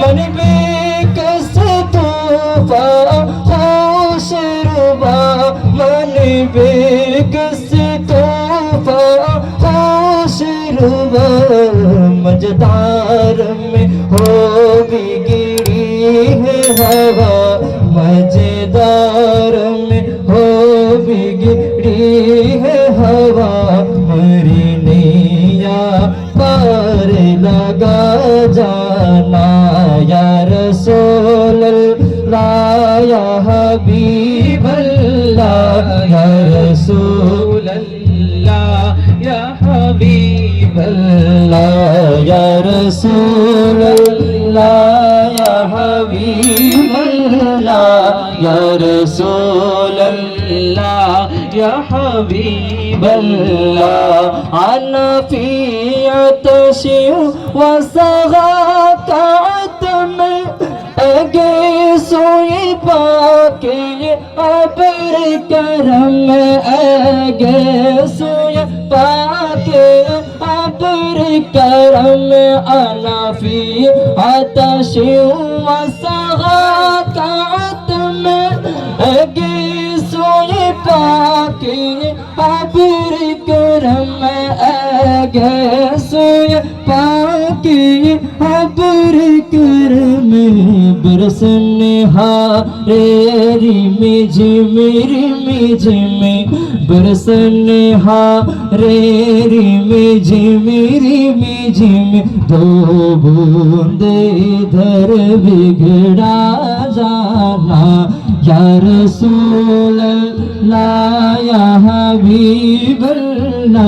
मन बेकस तूफा होश रुबा मन बेकस तूफा होश रुबा मजदार में होगी गिरी है हवा मजेदार में हो बिगड़ी है করে লাগা জানা রসোল লায়া হবীব রসোল লায়া হবীব রসোল লায়া হবীব রসোল লায়া হবীব আনা ফি ماشي وصغات عتم اقيس ويباكي عبر كرم اقيس ويباكي عبر كرم انا في عطش وصغات عتم اقيس ويباكي عبر كرم أقيس लगे सोए पाकी अबर कर में बरसने हारे रिमिज रिमिज में बरसने हारे रिमिज रिमिज में दो बूंदे इधर बिगड़ा जाना। यार सोल ला हबीबल्ला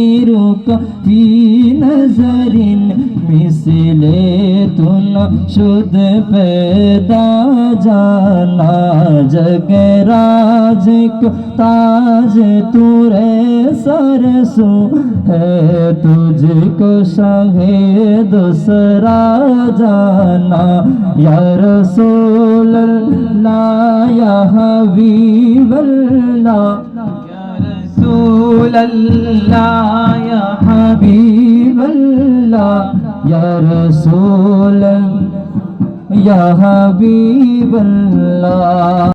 का भी नजरिन मिसले तुन शुद्ध पैदा जाना, जग राज ताज तुरे सरसो है, तुझको संगे दूसरा जाना। यार सोल ला या हबीबल्ला यार सोल رسول اللہ یا حبیب اللہ یا رسول یا حبیب اللہ